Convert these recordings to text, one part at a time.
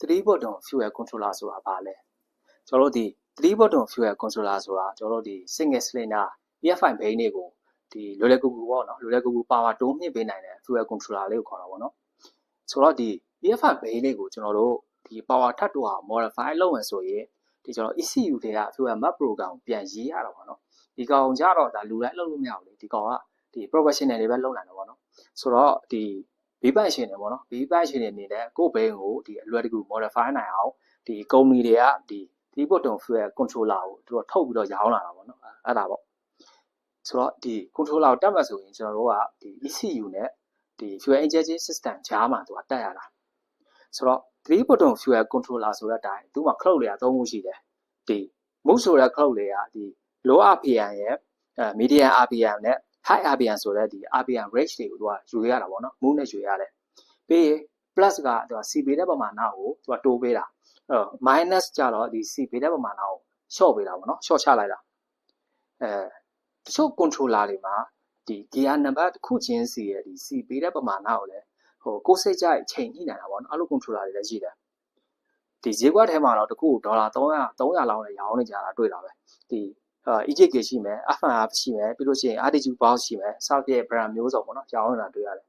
3 button fuel controller ဆိုတာဘာလဲကျွန်တော်တို့ဒီ3 button fuel controller ဆိုတာကျွန်တော်တို့ဒီ single cylinder EFI ဘိန်းတွေကိုဒီလွယ်လွယ်ကူကူပေါ့နော်လွယ်လွယ်ကူကူ power တိုးမြင့်ပေးနိုင်တဲ့ fuel controller လေးကိုခေါ်တာပေါ့နော်ဆိုတော့ဒီ EFI ဘိန်းလေးကိုကျွန်တော်တို့ဒီ power ထပ်တိုးအောင် modify လုပ်ရင်ဆိုရင်ဒီကျွန်တော် ECU တွေက fuel map program ကိုပြန်ရေးရတာပေါ့နော်ဒီကောင်ကြတော့ဒါလူတိုင်းလုပ်လို့မရဘူးလေဒီကောင်ကဒီ professional တွေပဲလုပ်နိုင်တယ်ပေါ့နော်ဆိုတော့ဒီ ဘီးပိုင်ရှင်တွေပေါ့နော်ဘီးပိုင်ရှင်တွေအနေနဲ့ကိုယ့်ဘိန်းကိုဒီအလွယ်တကူ modify နိုင်အောင်ဒီကုမ္ပဏီတွေကဒီဒီဘုတ်တုံ fuel controller ကိုသူတို့ထုတ်ပြီးတော့ရောင်းလာတာပေါ့နော်အဲ့ဒါပေါ့ဆိုတော့ဒီ controller ကိုတက်မှဆိုရင်ကျွန်တော်တို့ကဒီ ECU နဲ့ဒီ fuel injection system ကြားမှာသူကတက်ရတာဆိုတော့3 button fuel controller ဆိုတဲ့အတိုင်းသူ့မှာ cloud တွေက၃ခုရှိတယ်ဒီ move ဆိုတဲ့ cloud တွေကဒီ low RPM ရဲ့အဲ medium RPM နဲ့ high RPM ဆိုတဲ့ဒီ RPM range တွေကိုသူကယူရတာပေါ့နော် move နဲ့ယူရတယ်ပြီးရင် plus ကသူက CB တဲ့ပမာဏကိုသူကတိုးပေးတာအဲ့တော့ minus ကြတော့ဒီ CB တဲ့ပမာဏကို short ပေးတာပေါ့နော် short ချလိုက်တာအဲတချို့ controller တွေမှာဒီ gear number တစ်ခုချင်းစီရဲ့ဒီ CB တဲ့ပမာဏကိုလည်းဟိုကိုယ်စိတ်ကြိုက်ချိန်ညှိနိုင်တာပေါ့နော်အဲ့လို controller တွေလည်းရှိတယ်ဒီဈေးကွက်ထဲမှာတော့တခုဒေါ်လာ300 300လောက်နဲ့ရောင်းနေကြတာတွေ့တာပဲဒီအာ EJK ရှိမယ် FNR ရှိမယ်ပြီးလို့ရှိရင် RTG box ရှိမယ်စသဖြင့် brand မျိုးစုံပေါ့နော်ရောင်းနေတာတွေ့ရတယ်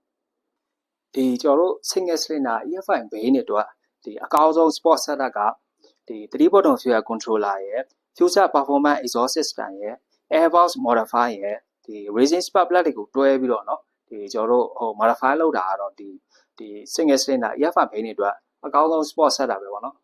ဒီကျွန်တော်တို့ single cylinder EFI ဘိန်းတွေတော့ဒီအကောင်းဆုံး sport setup ကဒီ3 button fuel controller ရဲ့ future performance exhaust system ရဲ့ airbox modify ရဲ့ဒီ racing spark plug တွေကိုတွဲပြီးတော့เนาะဒီကျွန်တော်တို့ဟို modify လုပ်တာကတော့ဒီဒီ single cylinder EFI ဘိန်းတွေအတွက်အကောင်းဆုံး sport setup ပဲပေါ့နော်